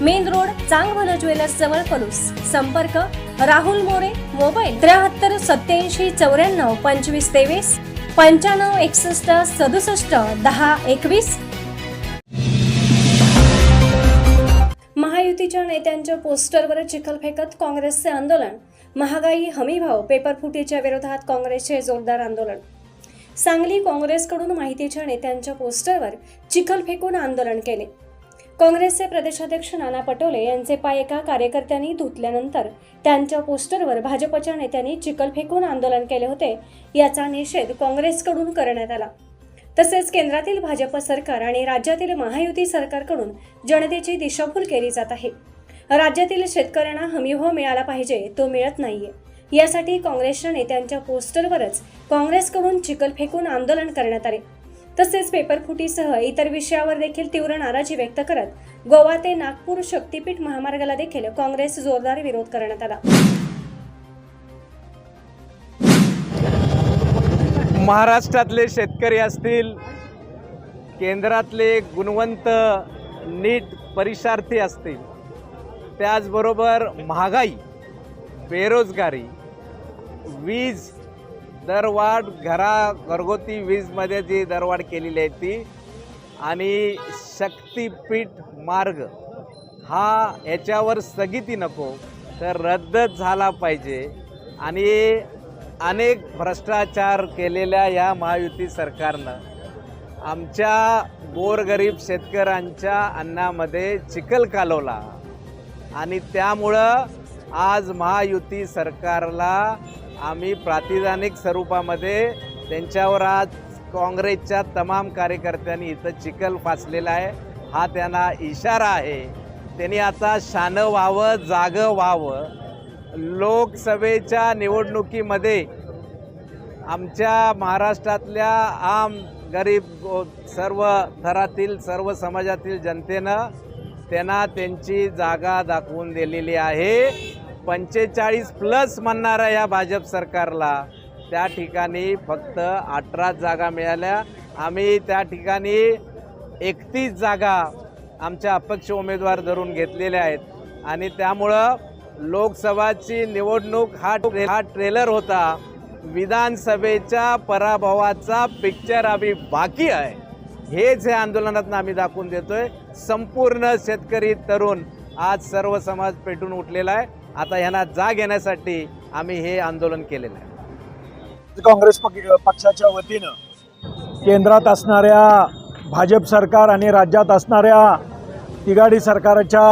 Main road Changbhal jewellers जवळ पलूस संपर्क Rahul More mobile त्र्याहत्तर सत्याऐंशी चौऱ्याण्णव पंचवीस तेवीस पंच्याण्णव एकसष्ट सदुसष्ट दहा एकवीस. महायुतीच्या नेत्यांच्या पोस्टरवर चिखल फेकत काँग्रेसचे आंदोलन. महागाई हमीभाव पेपरफुटीच्या विरोधात काँग्रेसचे जोरदार आंदोलन. सांगली काँग्रेसकडून माहितीच्या नेत्यांच्या पोस्टरवर चिखल फेकून आंदोलन केले. काँग्रेसचे प्रदेशाध्यक्ष नाना पटोले यांचे पाय एका कार्यकर्त्यांनी धुतल्यानंतर त्यांच्या पोस्टरवर भाजपच्या नेत्यांनी चिखल फेकून आंदोलन केले होते याचा निषेध काँग्रेसकडून करण्यात आला. तसेच केंद्रातील भाजप सरकार आणि राज्यातील महायुती सरकारकडून जनतेची दिशाभूल केली जात आहे. राज्यातील शेतकऱ्यांना हमीभाव हो मिळाला पाहिजे तो मिळत नाहीये. यासाठी काँग्रेसच्या नेत्यांच्या पोस्टरवरच काँग्रेसकडून चिखल फेकून आंदोलन करण्यात आले. तसेच पेपरफुटीसह इतर विषयावर देखील तीव्र नाराजी व्यक्त करत गोवा ते नागपूर शक्तीपीठ महामार्गाला देखील काँग्रेस जोरदार विरोध करण्यात आला. महाराष्ट्रातले शेतकरी असतील केंद्रातले गुणवंत नीट परीक्षार्थी असतील त्याचबरोबर महागाई बेरोजगारी वीज दरवाढ घरा घरगुती वीजमध्ये जी दरवाढ केलेली आहे ती आणि शक्तीपीठ मार्ग हा याच्यावर स्थगिती नको तर रद्दच झाला पाहिजे. आणि अनेक भ्रष्टाचार केलेल्या या महायुती सरकारनं आमच्या गोरगरीब शेतकऱ्यांच्या अन्नामध्ये चिखल कालवला. आणि त्यामुळं आज महायुती सरकारला आम्ही प्रातिदानिक स्वरूपामध्ये त्यांच्यावर आज काँग्रेसच्या तमाम कार्यकर्त्यांनी इथं चिखल फासलेला आहे. हा त्यांना इशारा आहे. त्यांनी आता शानं व्हावं जागं व्हावं. लोकसभेच्या निवडणुकीमध्ये आमच्या महाराष्ट्रातल्या आम गरीब सर्व थरातील सर्व समाजातील जनतेनं त्यांना त्यांची जागा दाखवून दिलेली आहे. पंचेचाळीस प्लस म्हणणाऱ्या या भाजप सरकारला. त्या ठिकाणी फक्त अठरा जागा मिळाल्या. आम्ही त्या ठिकाणी एकतीस जागा आमच्या अपक्ष उमेदवार धरून घेतलेल्या आहेत. आणि त्यामुळं लोकसभाची निवडणूक हा ट्रे हा ट्रेलर होता. विधानसभेच्या पराभवाचा पिक्चर आम्ही बाकी आहे. हेच हे आंदोलनातनं आम्ही दाखवून देतोय. संपूर्ण शेतकरी तरुण आज सर्व समाज पेटून उठलेला आहे. आता ह्यांना जाग येण्यासाठी आम्ही हे आंदोलन केलेलं आहे. काँग्रेस पक्षाच्या वतीनं केंद्रात असणाऱ्या भाजप सरकार आणि राज्यात असणाऱ्या तिघाडी सरकारच्या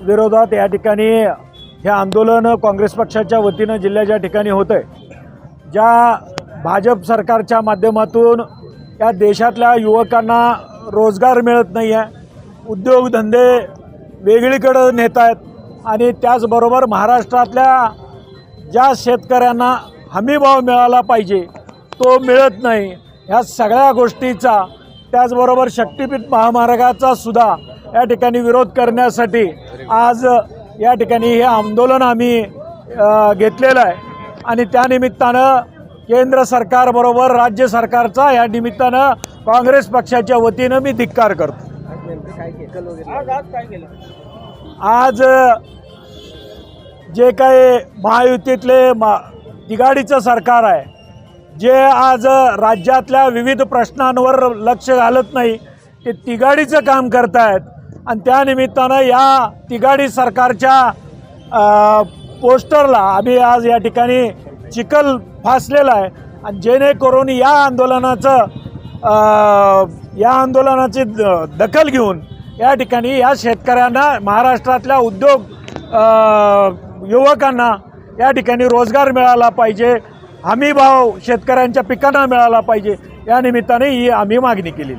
विरोधात या ठिकाणी हे आंदोलन काँग्रेस पक्षाच्या वतीनं जिल्ह्याच्या ठिकाणी होतं आहे ज्या भाजप सरकारच्या माध्यमातून या देशातल्या युवकांना रोजगार मिळत नाही आहे उद्योगधंदे वेगळीकडं नेत आहेत आणि त्याचबरोबर महाराष्ट्रातल्या ज्या शेतकऱ्यांना हमीभाव मिळाला पाहिजे तो मिळत नाही. ह्या सगळ्या गोष्टीचा त्याचबरोबर शक्तीपीठ महामार्गाचा सुद्धा या ठिकाणी विरोध करण्यासाठी आज या ठिकाणी हे आंदोलन आम्ही घेतलेलं आहे. आणि त्यानिमित्तानं केंद्र सरकारबरोबर राज्य सरकारचा या निमित्तानं काँग्रेस पक्षाच्या वतीनं मी धिक्कार करतो. आज जे काही महायुतीतले मा तिघाडीचं सरकार आहे जे आज राज्यातल्या विविध प्रश्नांवर लक्ष घालत नाही ते तिघाडीचं काम करतायत. आणि त्यानिमित्तानं या तिघाडी सरकारच्या पोस्टरला आम्ही आज या ठिकाणी चिखल फासलेला आहे. आणि जेणेकरून या आंदोलनाचं या आंदोलनाची द- दखल घेऊन या ठिकाणी या शेतकऱ्यांना महाराष्ट्रातल्या उद्योग युवकांना या ठिकाणी रोजगार मिळाला पाहिजे. हमी भाव शेतकऱ्यांच्या पिकांना मिळाला पाहिजे. या निमित्ताने ही आम्ही मागणी केली